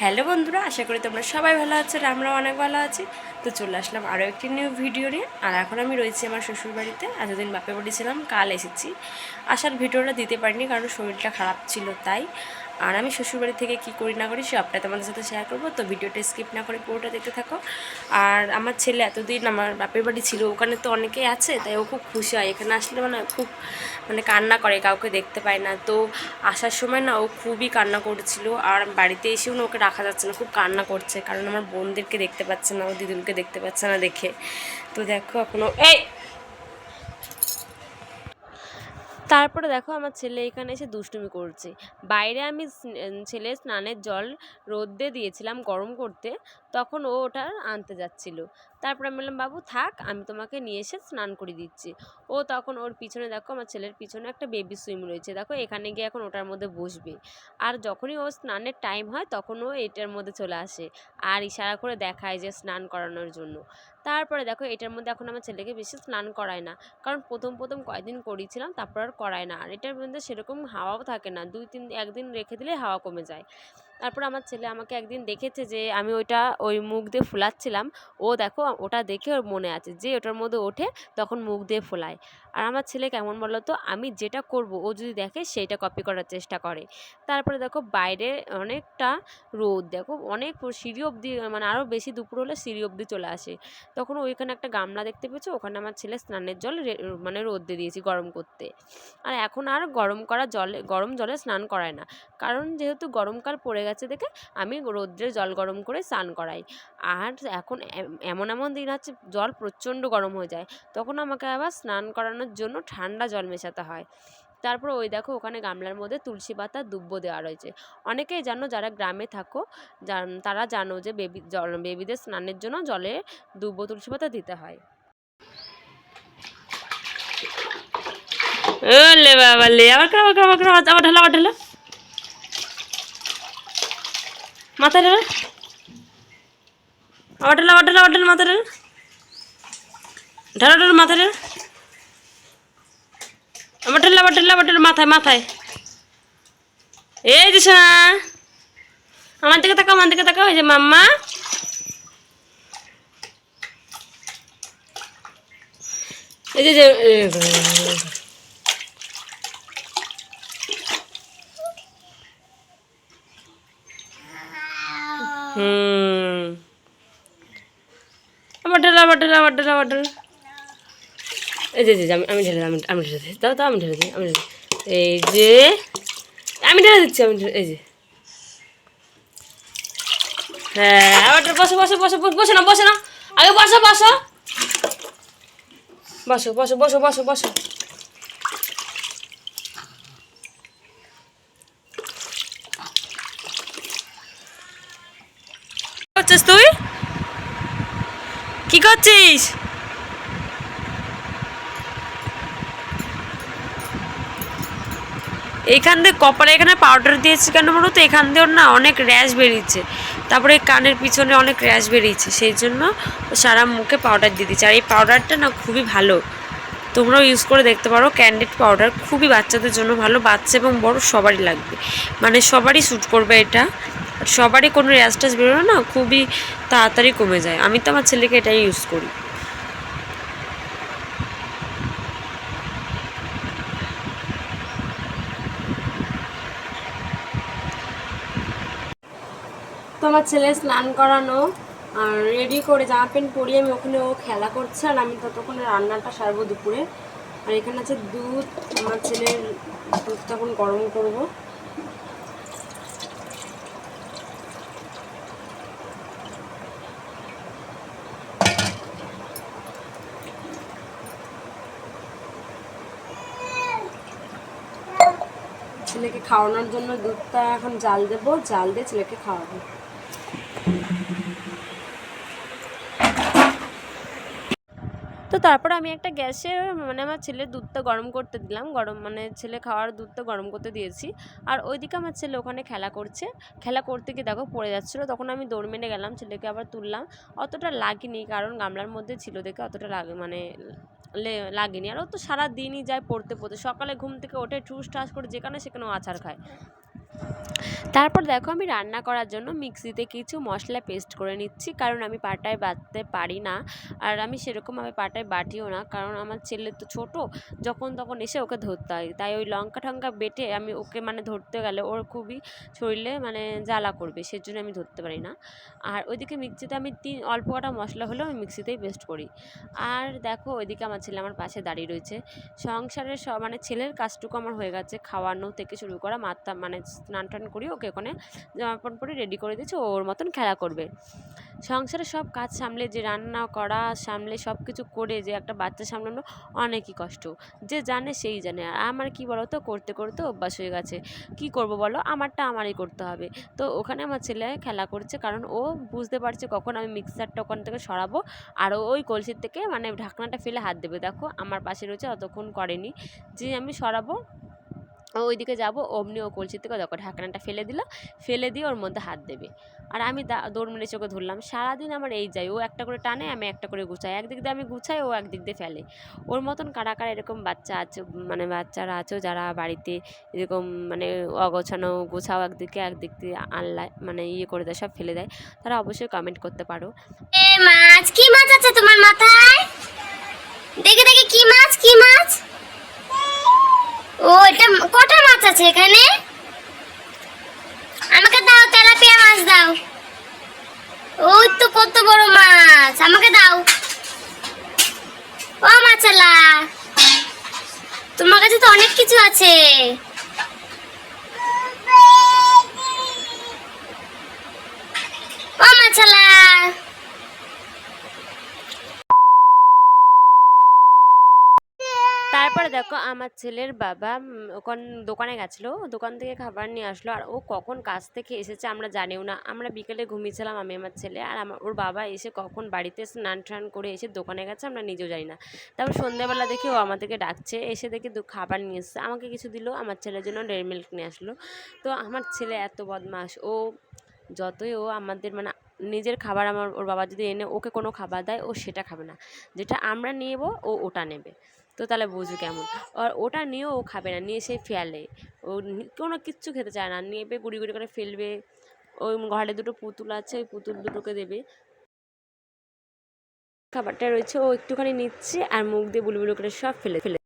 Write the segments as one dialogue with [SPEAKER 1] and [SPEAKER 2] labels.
[SPEAKER 1] Hello বন্ধুরা, আশা করি তোমরা সবাই ভালো আছো আর আমরাও অনেক ভালো আছি। তো চলে আসলাম আরও একটি নিউ ভিডিও নিয়ে। আর এখন আমি রয়েছি আমার শ্বশুরবাড়িতে। এতদিন বাপে বাড়ি ছিলাম, কাল এসেছি। আসার ভিডিওটা দিতে পারিনি কারণ শরীরটা খারাপ ছিল, তাই আর আমি শ্বশুরবাড়ি থেকে কি করি না করি সে সবটা তোমাদের সাথে শেয়ার করব। তো ভিডিওটা স্কিপ না করে পুরোটা দেখতে থাকো। আর আমার ছেলে এতদিন আমার বাপের বাড়ি ছিল, ওখানে তো অনেকেই আছে, তাই ও খুব খুশি হয়। এখানে আসলে মানে খুব মানে কান্না করে, কাউকে দেখতে পায় না। তো আসার সময় না ও খুবই কান্না করছিল, আর বাড়িতে এসেও না ওকে রাখা যাচ্ছে না, খুব কান্না করছে। কারণ আমার বোনদেরকে দেখতে পাচ্ছে না ও দিদুনকে দেখতে পাচ্ছে না দেখে। তো দেখো এখনও এই! তারপরে দেখো আমার ছেলে এখানে এসে দুষ্টুমি করছে। বাইরে আমি ছেলে স্নানের জল রোদ্দে দিয়েছিলাম গরম করতে, তখন ও ওটা আনতে যাচ্ছিল। তারপরে আমি বললাম, বাবু, থাক, আমি তোমাকে নিয়ে এসে স্নান করে দিচ্ছি। ও তখন ওর পিছনে দেখো আমার ছেলের পিছনে একটা বেবি সুইম রয়েছে। দেখো, এখানে গিয়ে এখন ওটার মধ্যে বসবে। আর যখনই ও স্নানের টাইম হয় তখন ও এটার মধ্যে চলে আসে। আর ইশারা করে দেখায় যে স্নান করানোর জন্য। তারপরে দেখো এটার মধ্যে এখন আমার ছেলেকে বেশি স্নান করায় না। কারণ প্রথম প্রথম কয়েকদিন করিয়েছিলাম, তারপর আর করায় না। আর এটার মধ্যে সেরকম হাওয়াও থাকে না। দুই, তিন, একদিন রেখে দিলে হাওয়া কমে যায়। তারপর আমার ছেলে আমাকে একদিন দেখেছে যে আমি ওইটা ওই মুখ দিয়ে ফোলাচ্ছিলাম। ও দেখো ওটা দেখে ওর মনে আছে যে ওটার মধ্যে ওঠে তখন মুখ দিয়ে ফোলায়। আর আমার ছেলে কেমন বলো তো, আমি যেটা করব ও যদি দেখে সেইটা কপি করার চেষ্টা করে। তারপরে দেখো বাইরে অনেকটা রোদ, দেখো অনেক সিঁড়ি অবধি মানে আরও বেশি দুপুর হলে সিঁড়ি অবধি চলে আসে। তখন ওইখানে একটা গামলা দেখতে পেয়েছ? ওখানে আমার ছেলে স্নানের জল মানে দিয়ে দিয়েছি গরম করতে। আর এখন আর গরম করা জলে, গরম জলে স্নান করায় না। কারণ যেহেতু গরমকাল পড়ে গেছে দেখে আমি রৌদ্রে জল গরম করে স্নান করাই। আর এখন এমন এমন দিন আছে, জল প্রচণ্ড গরম হয়ে যায়, তখন আমাকে আবার স্নান করানোর জন্য ঠান্ডা জল মেশাতে হয়। তারপর ওই দেখো ওখানে গামলার মধ্যে তুলসী পাতা দুব্বো দেওয়া রয়েছে। অনেকেই জানো যারা গ্রামে থাকো তারা জানো যে বেবি, জল, বেবিদের স্নানের জন্য জলে দুব্বো তুলসী পাতা দিতে হয়। ওলে বাবা লে আবার আবার আবার ঢালা আবার ঢালা মাথা ঢালা আবার ঢালা আবার ঢালা আবার ঢালা ঢালা ঢালা ঢালা মাথা ঢালা আবার ঢালা আবার ঢালা আবার ঢালা মাথায় মাথায়। এই দিস না আমার দিকে তাকাও, আমার দিকে তাকাও, এই যে মাম্মা। এই যে যে হুম আবার ঢেলা আবার ঢেলা আবার ঢেলা আবার ঢেলা। এই যে আমি আমি ঢেলে, আমি আমি ঢেলে দিই দাও দাও, আমি ঢেলে দিই, আমি ঢেলে এই যে, আমি ঢেলে দিচ্ছি, আমি এই যে। হ্যাঁ আবার বসো বসো বসো বসো না বসো না। আগে বসো বসো। বসো বসো বসো বসো বসো। করছিস তুই? কি করছিস? এখান দিয়ে কপালে এখানে পাউডার দিয়েছি কেন বলো তো? এখান দিয়েও না অনেক র্যাশ বেরিয়েছে। তারপরে কানের পিছনে অনেক র্যাশ বেরিয়েছে। সেই জন্য সারা মুখে পাউডার দিয়ে দিচ্ছে আর এই পাউডারটা না খুবই ভালো। তোমরাও ইউজ করে দেখতে পারো ক্যান্ডেড পাউডার খুবই বাচ্চাদের জন্য ভালো। বাচ্চা এবং বড় সবারই লাগবে। মানে সবারই শ্যুট করবে এটা। সবারই কোনো র্যাশ ট্যাশ বেরোলে না খুবই তাড়াতাড়ি কমে যায়। আমি তো আমার ছেলেকে এটাই ইউজ করি। তো আমার ছেলে স্নান করানো আর রেডি করে জামা প্যান্ট পরিয়ে আমি ওখানে ও খেলা করছে আর আমি ততক্ষণে রান্নাটা সারবো দুপুরে। আর এখানে আছে দুধ, আমার ছেলের দুধ তখন গরম করব। ছেলেকে খাওয়ানোর জন্য দুধটা এখন জাল দেবো, জাল দিয়ে ছেলেকে খাওয়াবো। তো তারপরে আমি একটা গ্যাসে মানে আমার ছেলের দুধটা গরম করতে দিলাম, গরম মানে ছেলে খাওয়ার দুধটা গরম করতে দিয়েছি। আর ওইদিকে আমার ছেলে ওখানে খেলা করছে। খেলা করতে গিয়ে দেখো পড়ে যাচ্ছিল, তখন আমি দৌড় মেনে গেলাম, ছেলেকে আবার তুললাম। অতটা লাগেনি, কারণ গামলার মধ্যে ছিল দেখে অতটা লাগে মানে লাগেনি। আর ও তো সারা দিনই যায় পড়তে পড়তে। সকালে ঘুম থেকে ওঠে ঠুস ঠাস করে যেখানে সেখানে আছাড় খায়। তারপর দেখো আমি রান্না করার জন্য মিক্সিতে কিছু মশলা পেস্ট করে নিচ্ছি, কারণ আমি পাটায় বাটতে পারি না। আর আমি সেরকমভাবে পাটায় বাটিও না, কারণ আমার ছেলে তো ছোট, যখন তখন এসে ওকে ধরতে হয়। তাই ওই লঙ্কা টঙ্কা বেটে আমি ওকে মানে ধরতে গেলে ওর খুবই শরীরে মানে জ্বালা করবে, সেজন্য আমি ধরতে পারি না। আর ওইদিকে মিক্সিতে আমি তিন, অল্প কটা মশলা হলেও আমি মিক্সিতেই পেস্ট করি। আর দেখো ওইদিকে আমার ছেলে আমার পাশে দাঁড়িয়ে রয়েছে। সংসারের সব মানে ছেলের কাজটুকু আমার হয়ে গেছে, খাওয়ানো থেকে শুরু করা, মাথা মানে স্নান টান করি ওকে ওখানে জামা প্যান্ট পরে রেডি করে দিয়েছি ওর মতন খেলা করবে। সংসারে সব কাজ সামলে, যে রান্না করা সামলে, সব কিছু করে যে একটা বাচ্চা সামলানো অনেকই কষ্ট। যে জানে সেই জানে। আর আমার কি বলো তো করতে করতে অভ্যাস হয়ে গেছে। কি করব বলো? আমারটা আমারই করতে হবে। তো ওখানে আমার ছেলে খেলা করছে, কারণ ও বুঝতে পারছে কখন আমি মিক্সারটা ওখান থেকে সরাবো, আর ওই কলসির থেকে মানে ঢাকনাটা ফেলে হাত দেবে। দেখো, আমার পাশে রয়েছে, অতক্ষণ করেনি। যে আমি সরাবো ওইদিকে যাব অমনি ও কলসি থেকে দেখো ঢাকনাটা ফেলে দিল, ফেলে দিয়ে ওর মধ্যে হাত দেবে। আর আমি দৌড় মেরে চোখে ধরলাম, সারাদিন আমার এই যাই ও একটা করে টানে, আমি একটা করে গুছাই, একদিক দিয়ে আমি গুছাই, ও একদিক দিয়ে ফেলে। ওর মতন কারা কারা এরকম বাচ্চা আছে মানে বাচ্চারা আছে যারা বাড়িতে এরকম মানে অগোছানো, গোছাও একদিকে, একদিক দিয়ে আনলায় মানে ইয়ে করে দেয়, সব ফেলে দেয়, তারা অবশ্যই কমেন্ট করতে পারো।
[SPEAKER 2] মাছ কি মাছ আছে তোমার মাথায় দেখে দেখে কি মাছ কি মাছ ও এটা কটা মাছ আছে এখানে? আমাকে দাও, তেলাপিয়া মাছ দাও। ওই তো কত বড় মাছ, আমাকে দাও। ও মাছালা, তোমার কাছে তো অনেক কিছু আছে ও মাছালা
[SPEAKER 1] তারপরে দেখো, আমার ছেলের বাবা ওখান দোকানে গেছিল, দোকান থেকে খাবার নিয়ে আসলো, আর ও কখন কাজ থেকে এসেছে আমরা জানিও না। আমরা বিকেলে ঘুমিয়েছিলাম আমি, আমার ছেলে, আর আমার, ওর বাবা এসে কখন বাড়িতে স্নান টান করে এসে দোকানে গেছে, আমরা নিজেও জানি না। তারপর সন্ধ্যাবেলা দেখি ও আমাদেরকে ডাকছে, এসে দেখি দু- খাবার নিয়ে এসছে। আমাকে কিছু দিল, আমার ছেলের জন্য ডেয়ারি মিল্ক নিয়ে আসলো। তো আমার ছেলে এত বদমাস ও যতই ও আমাদের মানে নিজের খাবার আমার, ওর বাবা যদি এনে ওকে কোনো খাবার দেয়, ও সেটা খাবে না। যেটা আমরা নেব, ও ওটা নেবে। তো তাহলে বুঝো কেমন। আর ওটা নিয়েও ও খাবে না, নিয়ে সে ফেলে। ও কোনো কিচ্ছু খেতে চায় না, নেবে, গুড়ি গুড়ি করে ফেলবে। ওই ঘরে দুটো পুতুল আছে, ওই পুতুল দুটোকে দেবে। খাবারটা রয়েছে, ও একটুখানি নিচ্ছে আর মুখ দিয়ে বুলবুলু করে সব ফেলে ফেলে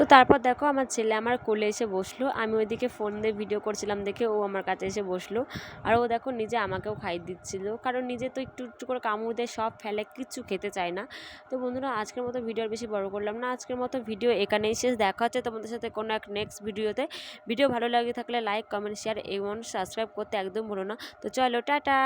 [SPEAKER 1] তো তারপর দেখো আমার ছেলে আমার কোলে এসে বসল। আমি ওইদিকে ফোন দিয়ে ভিডিও করছিলাম দেখে ও আমার কাছে এসে বসল। আর ও দেখো নিজে আমাকেও খাইয়ে দিচ্ছিল। কারণ নিজে তো একটু একটু করে কামড় দিয়ে সব ফেলে কিচ্ছু খেতে চায় না। তো বন্ধুরা, আজকের মতো ভিডিও বেশি বড় করলাম না। আজকের মতো ভিডিও এখানেই শেষ। দেখা হচ্ছে তোমাদের সাথে কোনো এক নেক্সট ভিডিওতে ভিডিও ভালো লাগে থাকলে লাইক কমেন্ট শেয়ার এবং সাবস্ক্রাইব করতে একদম ভুলো না। তো চলো, টাটা!